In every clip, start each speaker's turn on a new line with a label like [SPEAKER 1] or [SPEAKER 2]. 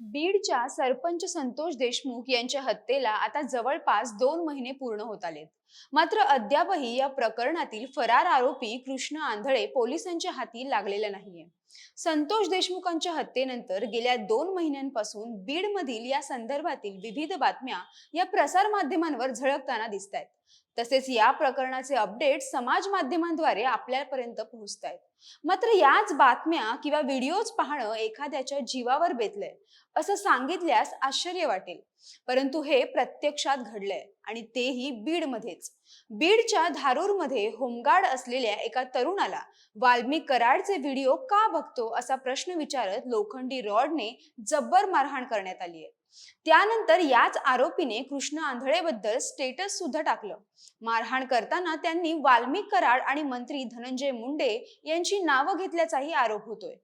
[SPEAKER 1] बीडच्या सरपंच संतोष देशमुख यांच्या हत्येला आता जवळपास दोन महिने पूर्ण होत आलेत. मात्र अद्यापही या प्रकरणातील फरार आरोपी कृष्ण आंधळे पोलिसांच्या हाती लागलेला नाहीये. संतोष देशमुखांच्या हत्येनंतर गेल्या दोन महिन्यांपासून बीडमधील या संदर्भातील विविध बातम्या या प्रसार माध्यमांवर झळकताना दिसत आहेत तसेच या प्रकरणाचे अपडेट समाज माध्यमांद्वारे आपल्यापर्यंत पोहोचत आहेत मात्र याच बातम्या किंवा व्हिडिओज पाहणं एखाद्याच्या जीवावर बेतलंय असं सांगितल्यास आश्चर्य वाटेल. परंतु हे प्रत्यक्षात घडलंय. आणि तेही बीडमध्येच बीडच्या धारूरमध्ये होमगार्ड असलेल्या एका तरुणाला वाल्मिक कराडचे व्हिडिओ का बघतो असा प्रश्न विचारत लोखंडी रॉडने जब्बर मारहाण करण्यात आली आहे. त्यानंतर याच आरोपीने कृष्ण आंधळेबद्दल स्टेटस सुद्धा टाकलं. मारहाण करताना त्यांनी वाल्मिक कराड आणि मंत्री धनंजय मुंडे यांची नावं घेतल्याचाही आरोप होतोय.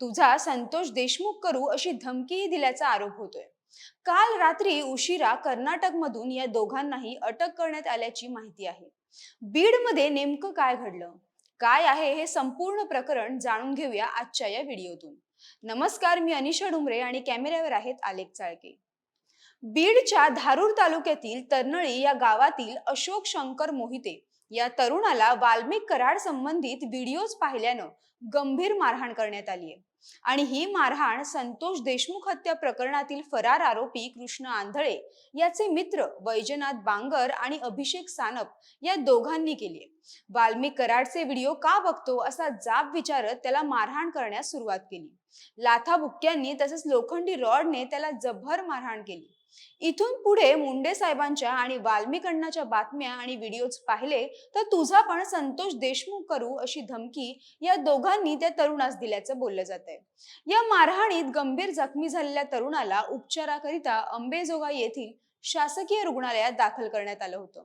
[SPEAKER 1] तुझा संतोष देशमुख करू अशी धमकीही दिल्याचा आरोप होतोय. काल रात्री उशिरा कर्नाटकमधून या दोघांनाही अटक करण्यात आल्याची माहिती आहे. बीडमध्ये नेमकं काय घडलं? काय आहे हे संपूर्ण प्रकरण जाणून घेऊया आजच्या या व्हिडिओतून. नमस्कार मी अनिशा डुमरे आणि कॅमेऱ्यावर आहेत आलेख चाळके. बीडच्या धारूर तालुक्यातील तरनळी या गावातील अशोक शंकर मोहिते या तरुणाला वाल्मिक कराड संबंधित व्हिडिओज पाहिल्यानं गंभीर मारहाण करण्यात आली आहे. आणि ही मारहाण संतोष देशमुख हत्या प्रकरणातील फरार आरोपी कृष्ण आंधळे याचे मित्र वैजनाथ बांगर आणि अभिषेक सानप या दोघांनी केली वाल्मिक कराडचे व्हिडिओ का बघतो असा जाब विचारत त्याला मारहाण करण्यास सुरुवात केली. लाथाबुक्क्यांनी तसेच लोखंडी रॉडने त्याला जब्बर मारहाण केली. इथून पुढे मुंडे साहेबांच्या आणि वाल्मिक बातम्या आणि व्हिडिओज पाहिले तर तुझा पण संतोष देशमुख करू अशी धमकी या दोघांनी त्या तरुणास दिल्याचं बोललं जात आहे या मारहाणीत गंभीर जखमी झालेल्या तरुणाला उपचाराकरिता अंबेजोगाई येथील शासकीय रुग्णालयात दाखल करण्यात आलं होतं.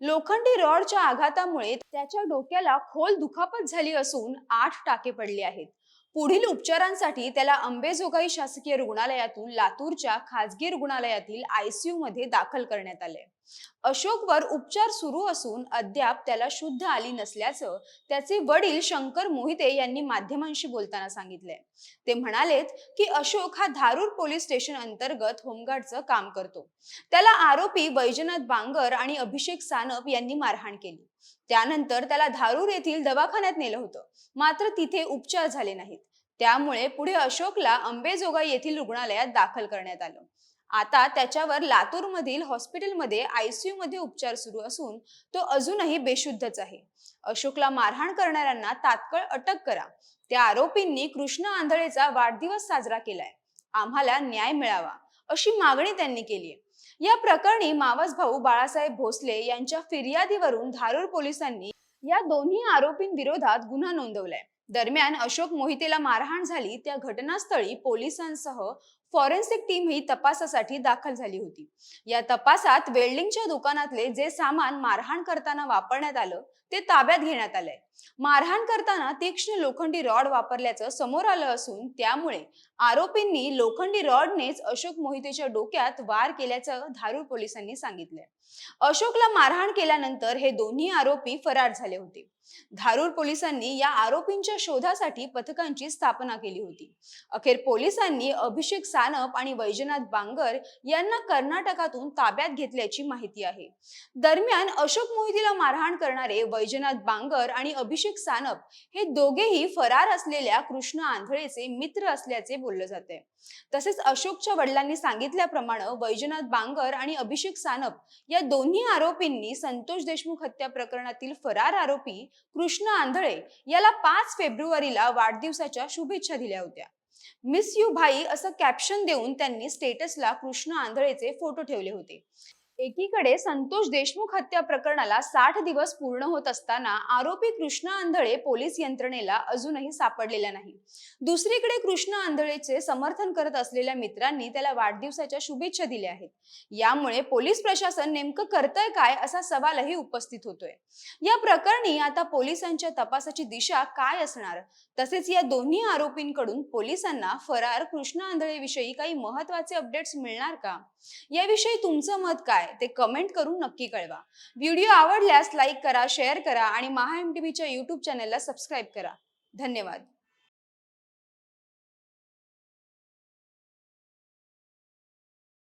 [SPEAKER 1] लोखंडी रॉडच्या आघातामुळे त्याच्या डोक्याला खोल दुखापत झाली असून आठ टाके पडले आहेत. पुढील उपचारांसाठी त्याला अंबेजोगाई शासकीय रुग्णालयातून लातूरच्या खाजगी रुग्णालयातील आयसीयू मध्ये दाखल करण्यात आले. अशोकवर उपचार सुरू असून अद्याप त्याला शुद्ध आली नसल्याचं त्याचे वडील शंकर मोहिते यांनी माध्यमांशी बोलताना सांगितले ते म्हणालेत की अशोक हा धारूर पोलीस स्टेशन अंतर्गत होमगार्डचं काम करतो. त्याला आरोपी वैजनाथ बांगर आणि अभिषेक सानप यांनी मारहाण केली. त्यानंतर त्याला धारूर येथील दवाखान्यात नेलं होतं. मात्र तिथे उपचार झाले नाहीत. त्यामुळे पुढे अशोकला अंबेजोगाई येथील रुग्णालयात दाखल करण्यात आलं. आता त्याच्यावर लातूरमधील हॉस्पिटलमध्ये आयसीयू मध्ये उपचार सुरू असून तो अजूनही बेशुद्धच आहे. अशोकला मारहाण करणाऱ्यांना तात्काळ अटक करा. त्या आरोपींनी कृष्ण आंधळेचा वाढदिवस साजरा केलाय. आम्हाला न्याय मिळावा अशी मागणी त्यांनी केली आहे. या प्रकरणी मावस भाऊ बाळासाहेब भोसले यांच्या फिर्यादीवरून धारूर पोलिसांनी या दोन्ही आरोपींविरोधात गुन्हा नोंदवलाय. दरम्यान अशोक मोहितेला मारहाण झाली. त्या घटनास्थळी पोलिसांसह फॉरेन्सिक टीम ही तपासासाठी दाखल झाली होती. या तपासात वेल्डिंगच्या दुकानातले जे सामान मारहाण करताना वापरण्यात आलं ते ताब्यात घेण्यात आलंय. मारहाण करताना तीक्ष्ण लोखंडी रॉड वापरल्याचं समोर आलं असून त्यामुळे आरोपींनी लोखंडी रॉडनेच अशोक मोहितेच्या डोक्यात वार केल्याचं धारूर पोलिसांनी सांगितलंय. अशोकला मारहाण केल्यानंतर हे दोन्ही आरोपी फरार झाले होते. धारूर पोलिसांनी या आरोपींच्या शोधासाठी पथकांची स्थापना केली होती. अखेर पोलिसांनी अभिषेक सानप आणि वैजनाथ बांगर यांना कर्नाटकातून ताब्यात घेतल्याची माहिती आहे. दरम्यान अशोक मोहितीला मारहाण करणारे वैजनाथ बांगर आणि अभिषेक सानप हे दोघेही फरार असलेल्या कृष्ण आंधळेचे मित्र असल्याचे बोललं जाते तसेच अशोकच्या वडिलांनी सांगितल्याप्रमाणे वैजनाथ बांगर आणि अभिषेक सानप या दोन्ही आरोपींनी संतोष देशमुख हत्या प्रकरणातील फरार आरोपी कृष्ण आंधळे याला पाच फेब्रुवारी फेब्रुवारीला वाढदिवसाच्या शुभेच्छा दिल्या होत्या. मिस यू भाई असं कॅप्शन देऊन त्यांनी स्टेटसला कृष्ण आंधळेचे फोटो ठेवले होते. एकीकडे संतोष देशमुख हत्या प्रकरणाला साठ दिवस पूर्ण होत असताना आरोपी कृष्ण आंधळे पोलीस यंत्रणेला अजूनही सापडलेला नाही. दुसरीकडे कृष्ण आंधळेचे समर्थन करत असलेल्या मित्रांनी त्याला वाढदिवसाच्या शुभेच्छा दिल्या आहेत. यामुळे पोलीस प्रशासन नेमकं करतंय काय असा सवालही उपस्थित होतोय. या प्रकरणी आता पोलिसांच्या तपासाची दिशा काय असणार? तसेच या दोन्ही आरोपींकडून पोलिसांना फरार कृष्ण आंधळे विषयी काही महत्त्वाचे अपडेट्स मिळणार का? याविषयी तुमचं मत काय? ते कमेंट करून नक्की कळवा. व्हिडिओ आवडल्यास लाईक करा शेअर करा आणि महा एम टी व्हीच्या युट्यूब चॅनलला सबस्क्राईब करा. धन्यवाद.